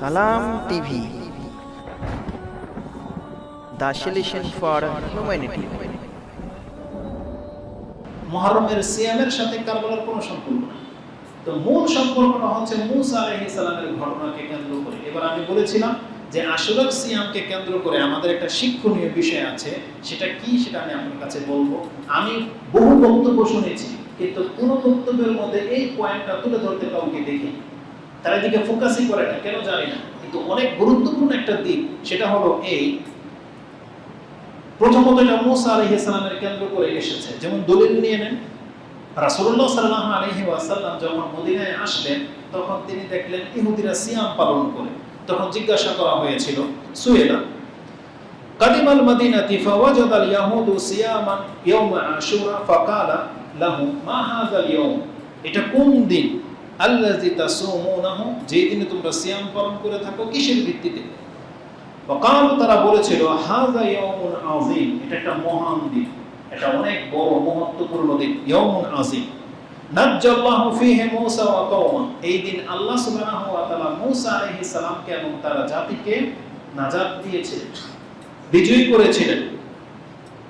সালাম TV. The for humanity. মহরমের সিয়ামের সাথে কারবালার কোনো সম্পর্ক নেই। তো মূল সম্পর্কটা হচ্ছে মুসা আলাইহিস সালামের ঘটনাকে কেন্দ্র করে। এবার আমি বলেছিলাম যে আশুরার সিয়ামকে কেন্দ্র করে আমাদের একটা শিক্ষণীয় বিষয় আছে। সেটা কি সেটা আমি আপনার কাছে বলব। আমি বহু বক্তব্য শুনেছি, কিন্তু কোনো বক্তব্যের মধ্যে এই পয়েন্টটা তুলে ধরতে কাউকে দেখি তারা এদিকে ফোকাসই করে না, কেন জানি না। কিন্তু অনেক গুরুত্বপূর্ণ একটা দিক, সেটা হলো এই, প্রথমত এটা মুসা আলাইহিস সালামের কেন্দ্র করে এসেছে। যেমন দলিল নিয়ে নেন, রাসূলুল্লাহ সাল্লাল্লাহু আলাইহি ওয়াসাল্লাম যখন মদিনায় আসলেন, তখন তিনি দেখলেন ইহুদিরা সিয়াম পালন করে। তখন জিজ্ঞাসা করা হয়েছিল, সুয়েলা ফাওয়াজাদা আল ইয়াহুদু সিয়ামান ইয়াউম আশুরা? ফাকালা, লাহু, মা হাযাল ইয়াউম? এটা কোন দিন? তাসুমুনাহু, যেই দিনে তোমরা সিয়াম পালন করে থাকো, কিসের ভিত্তিতে? তারা বলেছিল এটা একটা মহান এটা অনেক বড় এই দিন আল্লাহ জাতিকে বিজয়ী করেছিলেন ওয়া খাররাকা ফিরআউন ওয়া কওমা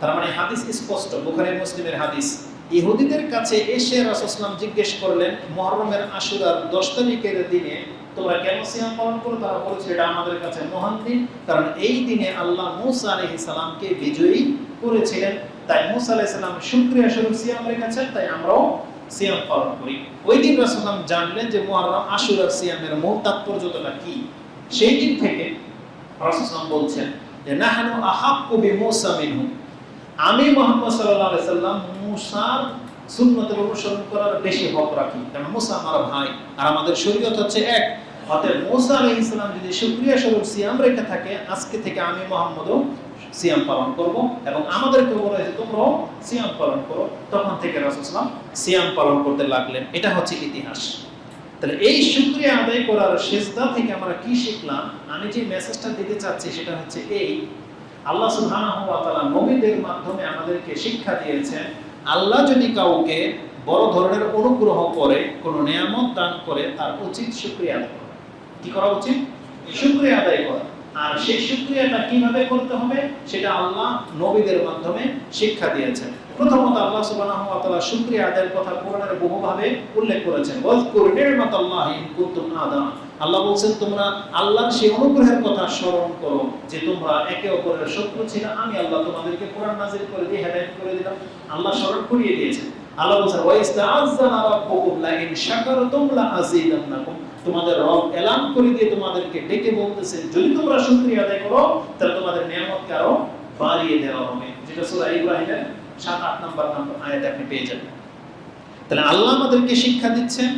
তার মানে হাদিস স্পষ্ট, বুখারী, মুসলিমের হাদিস। ইহুদিদের কাছে এসে রাসূলুল্লাহ জিজ্ঞেস করলেন মুহররমের আশুরার 10 তারিখের দিনে তোমরা কেন সিয়াম পালন করো? তারা বলেছে, এটা আমাদের কাছে মহান দিন। কারণ এই দিনে আল্লাহ মুসা আলাইহিস সালামকে বিজয়ী করেছিলেন। তাই মুসা আলাইহিস সালাম শুকরিয়া স্বরূপ সিয়াম রেখেছেন, তাই আমরাও সিয়াম পালন করি। ওই দিন রাসূলুল্লাহ জানলেন যে মুহররম আশুরার সিয়ামের মূল তাৎপর্যটা কি। সেই দিন থেকে রাসূলুল্লাহ বলছেন যে, নাহানু আহাক্কু বিমূসা মিনহু। আমি মোহাম্মদ আলাইহি সাল্লাম মুসার সুন্নতের অনুসরণ করার বেশি হক রাখি। কারণ মুসা আমার ভাই। আর আমাদের শরীয়ত হচ্ছে এক। অতএব মুসা আলাইহিস সালাম যদি শুকরিয়া স্বরূপ সিয়াম রেখে থাকে, আজকে থেকে আমি মোহাম্মদও সিয়াম পালন করব এবং আমাদেরকে বলা হয়েছে, তোমরাও সিয়াম পালন করো। তখন থেকে রাসূলুল্লাহ সিয়াম পালন করতে লাগলেন। এটা হচ্ছে ইতিহাস। তাহলে এই শুকরিয়া আদায় করার সেজদা থেকে আমরা কি শিখলাম? আমি যে মেসেজটা দিতে চাচ্ছি, সেটা হচ্ছে এই আল্লাহ সুবহানাহু নবীদের মাধ্যমে আমাদেরকে শিক্ষা দিয়েছেন, আল্লাহ যদি কাউকে বড় ধরনের অনুগ্রহ করে, কোন নিয়ামত দান করে, তার উচিত শুকরিয়া আদায় করা। কি করা উচিত? শুকরিয়া আদায় করা। আর সেই শুকরিয়াটা কীভাবে করতে হবে, সেটা আল্লাহ নবীদের মাধ্যমে শিক্ষা দিয়েছেন। প্রথমত আল্লাহ সুবহানাহু ওয়া তাআলা শুকরিয়া আদায়ের কথা কোরআনের বহুভাবে উল্লেখ করেছেন। ওয়াজকুর নি'মাতাল্লাহি ইন কুনতুম আদা। আল্লাহ বলছেন, তোমরা আল্লাহর সেই অনুগ্রহের কথা স্মরণ করো যে তোমরা একে অপরের শত্রু ছিল। আমি আল্লাহ তোমাদেরকে কোরআন নাযিল করে দিয়ে হেদায়েত করে দিলাম। আল্লাহ স্মরণ করিয়ে দিয়েছেন। আল্লাহ বলছেন ওয়াইস্তাআযানা রাব্বুকুম লা ইন শাকারতুম লা আযীদান্নাকুম। তোমাদের রব এলান করে দিয়ে তোমাদেরকে ডেকে বলতেছেন, যদি তোমরা শুকরিয়া আদায় করো, তাহলে তোমাদের নিয়ামতকে আরও বাড়িয়ে দেওয়া হবে। যেটা সূরা ইব্রাহিমের 7 8 নম্বর নম্বর আয়াতে আপনি পেয়ে যাবেন। তাহলে আল্লাহ আমাদেরকে শিক্ষা দিচ্ছেন,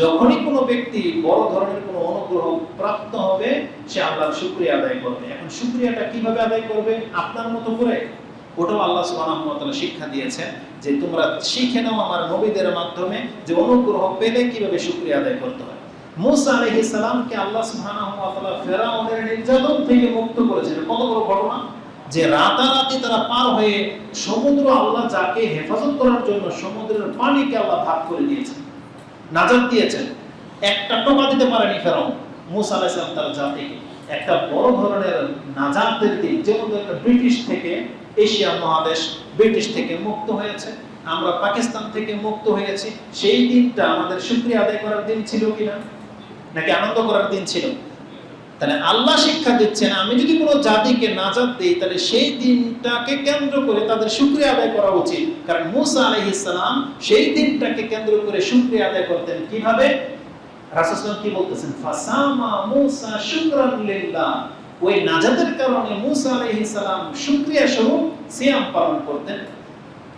যখনই কোনো ব্যক্তি বড় ধরনের কোনো অনুগ্রহ প্রাপ্ত হবে, সে আল্লাহর শুকরিয়া আদায় করবে। এখন শুকরিয়াটা কীভাবে আদায় করবে? আপনার মতো করে। ওটাও আল্লাহ ওয়া শিক্ষা দিয়েছেন যে তোমরা শিখে নাও আমার নবীদের মাধ্যমে যে অনুগ্রহ পেলে কীভাবে শুকরিয়া আদায় করতে হয়। মুসা আলাইহিস সালামকে আল্লাহ তাআলা ফেরাউনের নির্যাতন থেকে মুক্ত করেছেন। কত বড় ঘটনা? যে রাতারাতি তারা পার হয়ে সমুদ্র আল্লাহ যাকে হেফাজত করার জন্য সমুদ্রের পানিকে আল্লাহ ভাগ করে দিয়েছেন, নাজাত দিয়েছেন। একটা টোকা দিতে পারেনি ফেরাউন, মুসা আলাইহিস সালাম তার জাতিকে। একটা বড় ধরনের নাজাতের দিন যেমন একটা ব্রিটিশ থেকে, এশিয়া মহাদেশ ব্রিটিশ থেকে মুক্ত হয়েছে, আমরা পাকিস্তান থেকে মুক্ত হয়েছি, সেই দিনটা আমাদের শুকরিয়া আদায় করার দিন ছিল কিনা? নাকি আনন্দ করার দিন ছিল? তাহলে আল্লাহ শিক্ষা দিচ্ছেন, আমি যদি কোনো জাতিকে নাজাত দেই, তাহলে সেই দিনটাকে কেন্দ্র করে তাদের শুকরিয়া আদায় করা উচিত। কারণ মুসা আলাইহিস সালাম সেই দিনটাকে কেন্দ্র করে শুকরিয়া আদায় করতেন কীভাবে? রাসূল কি বলতেছেন? ফাসামা মুসা শুকরান ওই নাজাতের কারণে মুসা আলাইহিস সালাম শুকরিয়া স্বরূপ সিয়াম পালন করতেন।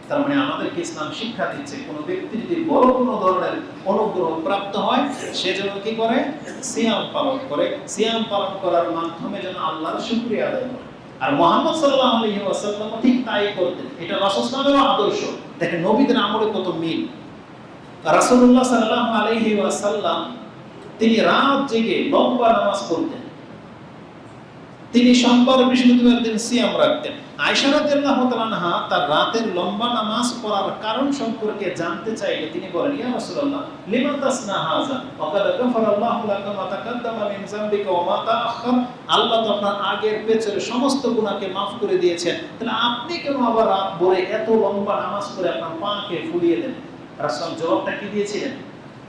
তার মানে আমাদেরকে ইসলাম শিক্ষা দিচ্ছে। কোনো ব্যক্তি যদি বড় কোনো ধরনের অনুগ্রহ প্রাপ্ত হয়, সে যেন কি করে? সিয়াম পালন করে। সিয়াম পালন করার মাধ্যমে যেন আল্লাহর শুকরিয়া আদায় করে। আর মোহাম্মদ সাল্লাল্লাহু আলাইহি ওয়াসাল্লাম ঠিক তাই করতেন। এটা রাসূলের আদর্শ। দেখেন নবীদের আমলে কত মিল। রাসূলুল্লাহ সাল্লাল্লাহু আলাইহি ওয়াসাল্লাম, তিনি রাত জেগে লম্বা নামাজ পড়তেন। তিনি সোমবার, বৃহস্পতিবার দিন সিয়াম রাখতেন। আনহা তার রাতের লম্বা নামাজ পড়ার কারণ সম্পর্কে জানতে চাইলে তিনি বলেন, ইয়া মা আল্লাহ তো আপনার আগের পেছনের সমস্ত গুনাহকে maaf করে দিয়েছেন। তাহলে আপনি কেন আবার রাত ভরে এত লম্বা নামাজ পড়ে আপনার পাকে ফুলিয়ে দেন? রাসূল জবাবটা কি দিয়েছিলেন?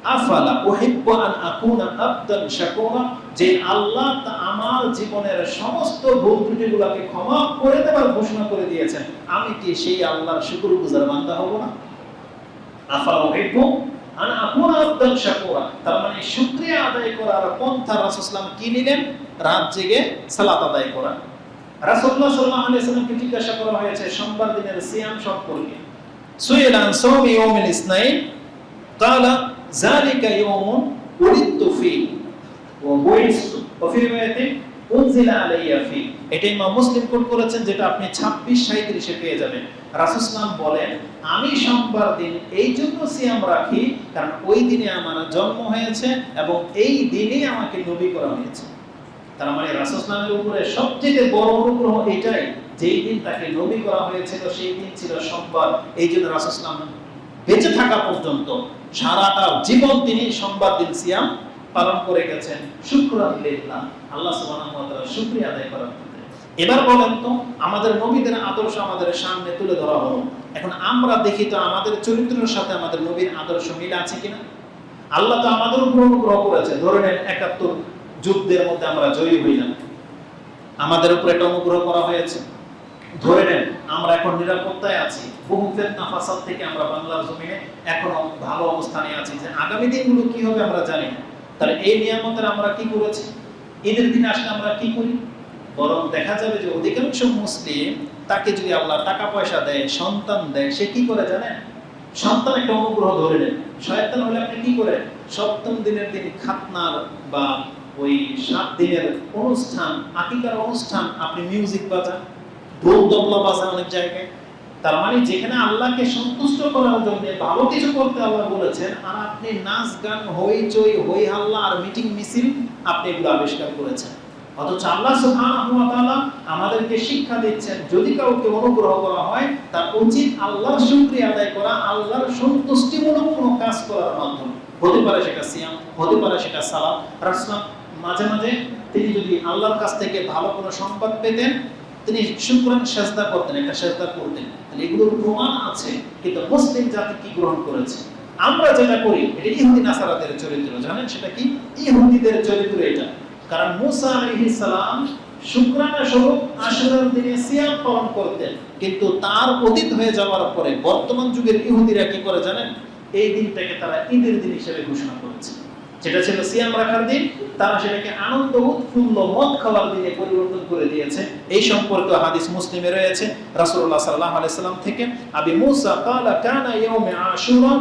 আফালা উহিব্বু আন আকুনা আবদান শাকুরা, যে আল্লাহ আমার জীবনের সমস্ত ভুল ত্রুটিগুলোকে ক্ষমা করে দেওয়ার ঘোষণা করে দিয়েছেন। আমি কি সেই আল্লাহর শুকরগুজার বান্দা হব না? আফালা উহিব্বু আন আকুনা আবদান শাকুরা। তার মানে শুকরিয়া আদায় করার পন্থা রাসূল সাল্লাল্লাহু কি নিলেন? রাত জেগে সালাত আদায় করা। রাসূলুল্লাহ সাল্লাল্লাহু আলাইহি সাল্লামকে জিজ্ঞাসা করা হয়েছে সোমবার দিনের সিয়াম সম্পর্কে। সুইলান সাওমি ইয়াউমিল ইসনাইন জালিকা ইয়াউমুন উনজিলা আলাইয়া ফি এটা ইমাম মুসলিম কোট করেছেন যেটা আপনি 26 37 এ পেয়ে যাবেন। রাসূল সাল্লাম বলেন আমি সোমবার দিন এই জন্য সিয়াম রাখি কারণ ওই দিনে আমার জন্ম হয়েছে এবং এই দিনেই আমাকে নবী করা হয়েছে। তার মানে রাসূল সাল্লামের উপরে সবচেয়ে বড় অনুগ্রহ এটাই যেই দিন তাকে নবী করা হয়েছিল সেই দিন ছিল সোমবার। এই জন্য রাসূল সাল্লাম বেঁচে থাকা পর্যন্ত সারাটা জীবন তিনি সোমবার দিন, সিয়াম পালন করে গেছেন। শুক্রান আল্লাহ শুকরিয়া আদায় করার এবার বলেন তো, আমাদের নবীদের আদর্শ আমাদের সামনে তুলে ধরা হলো। এখন আমরা দেখি তো আমাদের চরিত্রের সাথে আমাদের নবীর আদর্শ মিল আছে কিনা? আল্লাহ তো আমাদের উপর অনুগ্রহ করেছে। ধরে নেন, একাত্তর যুদ্ধের মধ্যে আমরা জয়ী হইলাম। আমাদের উপরে একটা অনুগ্রহ করা হয়েছে। ধরে নেন, আমরা এখন নিরাপত্তায় আছি। বহু ফেতনা ফাসাদ থেকে আমরা বাংলার জমিনে এখনও ভালো অবস্থানে আছি। যে আগামী দিনগুলো কি হবে আমরা জানি না। তাহলে এই নিয়ামতের আমরা কি করেছি? ঈদের দিন আসলে আমরা কি করি? বরং দেখা যাবে যে অধিকাংশ মুসলিম তাকে যদি আল্লাহ টাকা পয়সা দেয়, সন্তান দেয়, সে কি করে জানেন? সন্তান একটা অনুগ্রহ ধরে নেন। শয়তান হলে আপনি কি করেন? সপ্তম দিনের দিন খাতনার বা ওই সাত দিনের অনুষ্ঠান, আকিকার অনুষ্ঠান, আপনি মিউজিক বাজান। অনেক জায়গায়। তার মানে যেখানে আল্লাহকে সন্তুষ্ট করার জন্য ভালো কিছু করতে আল্লাহ বলেছেন, আর আপনি নাচ গান, হইচই, হই হাল্লা আর মিটিং মিছিল আপনি এগুলো আবিষ্কার করেছেন। অথচ আল্লাহ আমাদেরকে শিক্ষা দিচ্ছেন, যদি কাউকে অনুগ্রহ করা হয়, তার উচিত আল্লাহর শুকরিয়া আদায় করা, আল্লাহর সন্তুষ্টিমূলক কোনো কাজ করার মাধ্যমে। হতে পারে সেটা সিয়াম, হতে পারে সেটা সালাম মাঝে মাঝে তিনি যদি আল্লাহর কাছ থেকে ভালো কোনো সংবাদ পেতেন তিনি শুকরান সেজদা করতেন, একটা সেজদা করতেন। তাহলে এগুলোর প্রমাণ আছে, কিন্তু মুসলিম জাতি কি গ্রহণ করেছে? আমরা যেটা করি, এটা ইহুদি নাসারাদের চরিত্র। জানেন সেটা কি? ইহুদিদের চরিত্র এটা। কারণ মুসা আলাইহিস সালাম শুকরানা স্বরূপ আশুরার দিনে সিয়াম পালন করতেন। কিন্তু তার অতীত হয়ে যাওয়ার পরে বর্তমান যুগের ইহুদিরা কি করে জানেন? এই দিনটাকে তারা ঈদের দিন হিসেবে ঘোষণা করেছে। যেটা ছিল সিয়াম রাখার দিন, তারা সেটাকে আনন্দ উৎফুল্ল মদ খাওয়ার দিনে পরিবর্তন করে দিয়েছে। এই সম্পর্কে হাদিস মুসলিমে রয়েছে। রাসূলুল্লাহ সাল্লাল্লাহু আলাইহি সাল্লাম থেকে, আবি মুসা ক্বালা, কানা ইয়াউমে আশুরা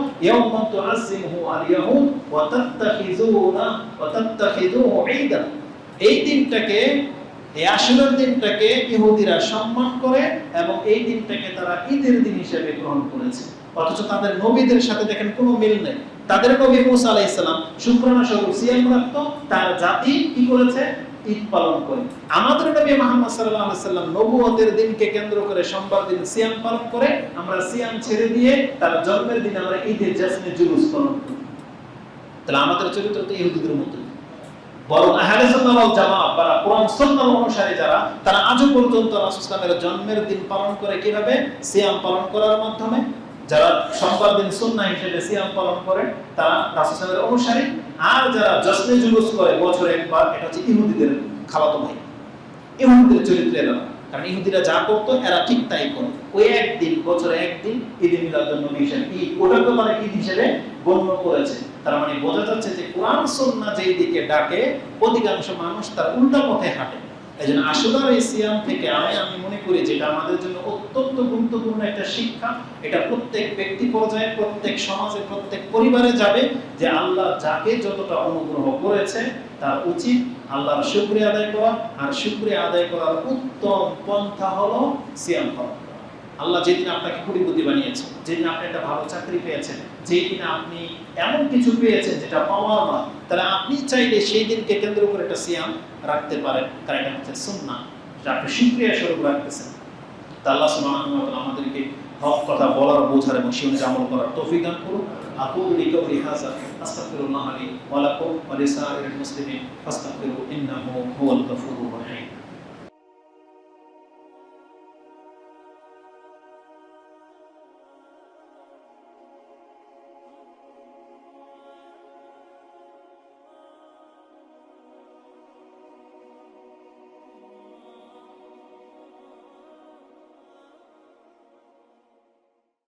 তুআজ্জিমুহু আল ইয়াহুদ ওয়া ওয়া ঈদান এই দিনটাকে, এই আশুরার দিনটাকে ইহুদিরা সম্মান করে এবং এই দিনটাকে তারা ঈদের দিন হিসেবে গ্রহণ করেছে। অথচ তাদের নবীদের সাথে দেখেন কোনো মিল নেই। তাদের নবী মুসা আলাইহিস সালাম শুক্রানা স্বরূপ সিয়াম রাখতো তার জাতি কি করেছে? ঈদ পালন করে। আমাদের নবী মুহাম্মদ আলাইহি সাল্লাম নবুয়তের দিনকে কেন্দ্র করে সোমবার দিন সিয়াম পালন করে, আমরা সিয়াম ছেড়ে দিয়ে তার জন্মের দিন আমরা ঈদের জাসনে জুলুস পালন করি। তাহলে আমাদের চরিত্র তো ইহুদিদের মতো বরং আহলে বা কোরআন অনুসারী যারা, তারা আজও পর্যন্ত জন্মের দিন পালন করে কীভাবে? সিয়াম পালন করার মাধ্যমে। যারা সোমবার দিন সুন্নাহ হিসেবে সিয়াম পালন করে তারা রাসূল সাল্লাল্লাহু অনুসারী, আর যারা জশ্নে জুলুস করে বছরে একবার, এটা হচ্ছে ইহুদিদের খালাতো ভাই। ইহুদিদের চরিত্রে না। কারণ ইহুদিরা যা করতো, এরা ঠিক তাই করে ওই একদিন, বছরে একদিন ঈদে মিলাদুন নবী হিসেবে ঈদ। ওটাকে মানে ঈদ হিসেবে গণ্য করেছে। তার মানে বোঝা যাচ্ছে যে কোরআন, সুন্নাহ যেই দিকে ডাকে, অধিকাংশ মানুষ তার উল্টা পথে হাঁটে। এই আশুরার এই থেকে আমি আমি মনে করি যেটা আমাদের জন্য অত্যন্ত গুরুত্বপূর্ণ একটা শিক্ষা, এটা প্রত্যেক ব্যক্তি পর্যায়ে, প্রত্যেক সমাজে, প্রত্যেক পরিবারে যাবে যে আল্লাহ যাকে যতটা অনুগ্রহ করেছে, তার উচিত আল্লাহর শুক্রিয়া আদায় করা। আর শুক্রিয়া আদায় করার উত্তম পন্থা হলো সিয়াম করা। আল্লাহ যেদিন আপনাকে কোটিপতি বানিয়েছে, যেদিন আপনি একটা ভালো চাকরি পেয়েছেন, যেদিন আপনি এমন কিছু পেয়েছেন যেটা পাওয়ার না তাহলে আপনি চাইলে সেই দিনকে কেন্দ্র করে একটা সিয়াম রাখতে পারেন। কারণ এটা হচ্ছে সুন্না যেটা আপনি শুক্রিয়া স্বরূপ রাখতেছেন। তা আল্লাহ তাআলা আমাদেরকে হক কথা বলার বোঝার এবং সেই অনুযায়ী আমল করার তৌফিক দান করুন আকুলু লিকাউলি হাযা, আস্তাগফিরুল্লাহ লি ওয়া লাকুম ওয়া লিসাইরিল মুসলিমিন, ফাস্তাগফিরু ইন্নাহু হুয়াল গফুরুর রহিম।